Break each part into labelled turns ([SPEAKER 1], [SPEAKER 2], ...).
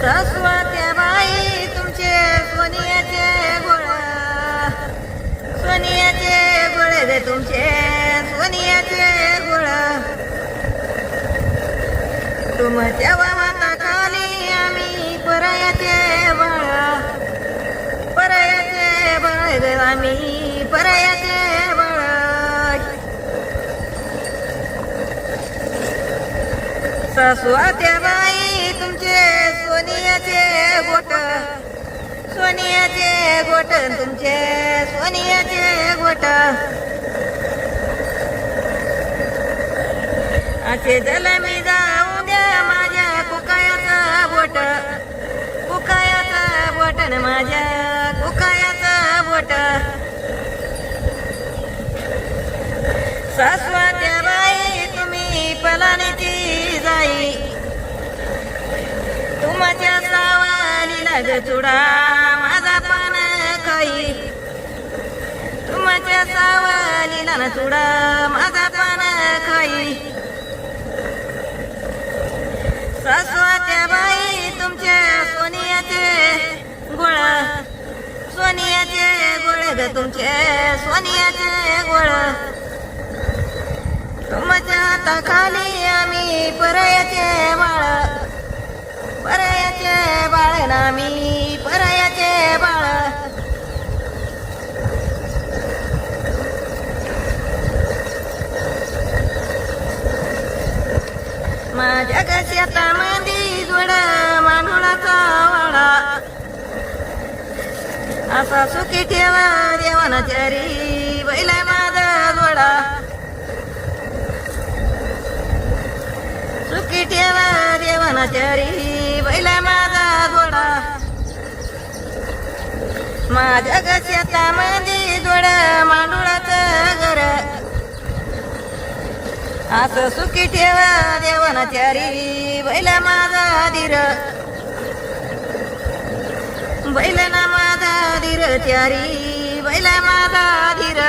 [SPEAKER 1] सासवाच्या बाई तुमचे सोनियाचे गोळ. सोनियाचे गोळे रे तुमचे सोनियाचे गोळ. तुमच्या वामाता खाली आम्ही परायाचे बाळ. परायाचे बाळ ग आम्ही परायाचे बाळ. सासवाच्या बाई तुमचे सोनियाचे गोट. सोनियाचे गोट तुमचे सोनियाचे गोट. असे जलमी जाऊ द्या माझ्या कुकायाचा बोट. कुकायाचा बोट न माझ्या कुकायाचा बोट. सासवाच्या सावाली चुडा माझा पण खाई तुमच्या सावाली ना चुडा माझा पण खाई सासवाच्या बाई तुमच्या सोनियाचे गोळ. सोनियाचे गोळ ग तुमचे सोनियाचे गोळ. तुमच्या हाताखाली आम्ही परयाचे बाळ परयाचे बाळ ना परयाचे बाळ. माझ्या शेतामध्ये जोडा मानुळाचा वाडा. असा सुखी ठेवा देवनाचारी बैला माझा जोडा. सुखी ठेवा देवनाचारी चारी माझा जोडा. माझ्या शेतामध्ये जोडा मांडुळाच घर. असं सुखी ठेवा देवाना चारी बैला माझा धीर. बैलाना माझा धीर चारी बैला माझा धीर.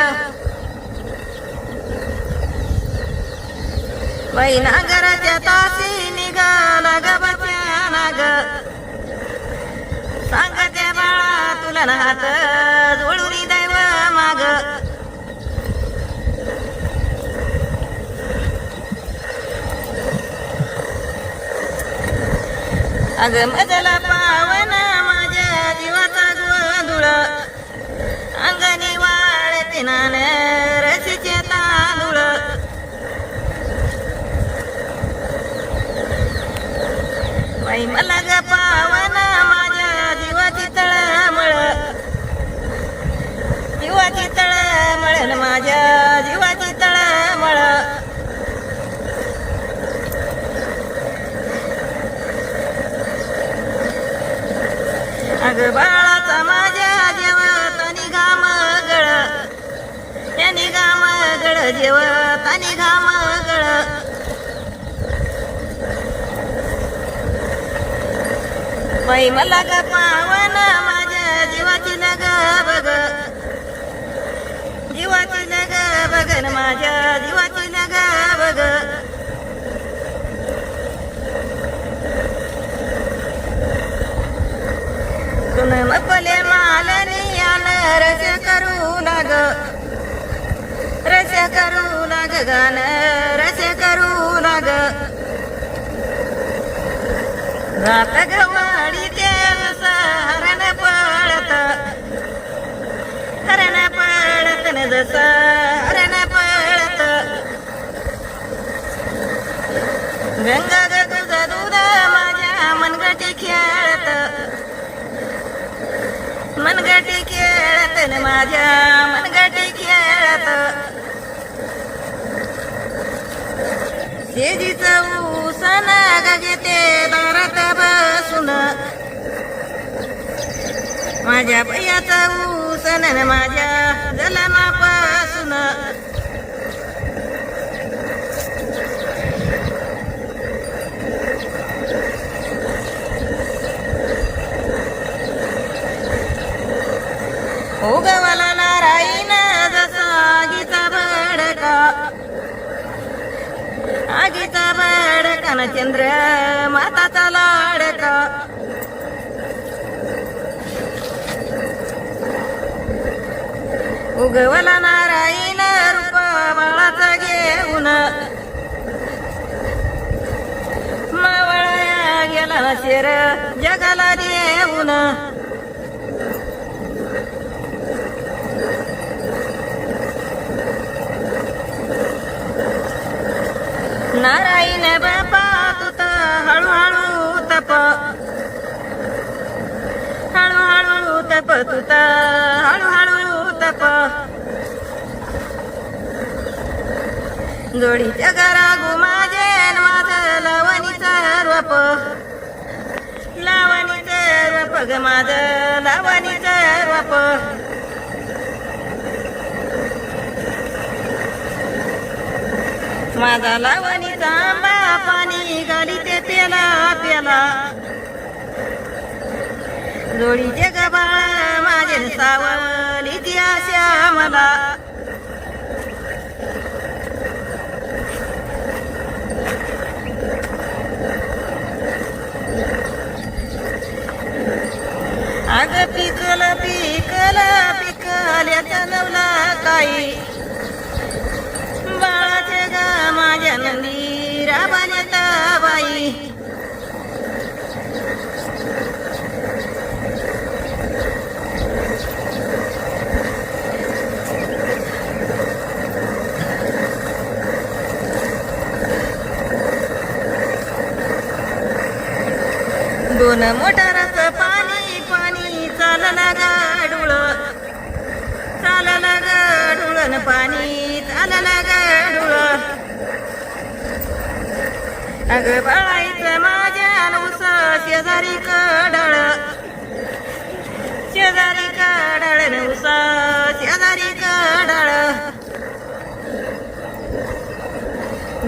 [SPEAKER 1] बैना घराच्या तासी निघाला ग बच्या सांग सांगते बाळा तुला नात जोडून दैव माग. अग मजला पाव माझ्या जीवाची तळमळ. अग बाळाचा माझ्या जेवत आणि घाम गळ. त्याने घाम गळ जेवत आणि घाम गळ. बाई मला ग पावन माझ्या जीवाची नग बघ जीवाची लग बघन माझ्या जीवाची नगा बघ तुन मपले मालनी आन रस करू लाग. रस करू लाग गान रस करू लाग. रात गवाडी देवस हरण पळत. हरण पळत न जस हरण पळत गंगा तुझा दुधा माझ्या मनगटी खेळत मनगटी खेळत न माझ्या मनगटी खेळत शेजीच ऊसन गगते दारात बसून माझ्या बैयाचं ऊसन माझ्या जलमापासून. चंद्र माताचा लाडका. उगवला नारायण रूप बाळाचा घेऊन. मावळा गेला शेर जगाला देऊन. नारायण बापा तुत हळूहळू तप. हळूहळू तप तुत. हळूहळू तप. जोडीच्या घरा गुमाजे माझं लावणीचं रोप. लावणीचं रोप ग माझं लावणीचं रोप. माझा लावणीचा आंबा पाणी गाली ते पेला पेला जोडीचे गबाळ माझे सावलीची आशा मला अग पिकल पिकल पिकल्याचा नवला काही. माझ्या नंदी दोन मोटाराचं पाणी पाणी चालला गाडूळ चालला गाडूळ पाणी चालला गाडुळ अग माझ्या नवस शेजारी कडळ शेजारी कडळ नुस शेजारी कडळ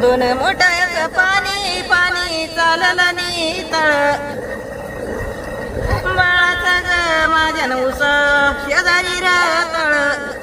[SPEAKER 1] दोन मोठ्याचं पाणी पाणी चाललं नितळ बाळाचा ग माझ्या नऊस शेजारी रातळ.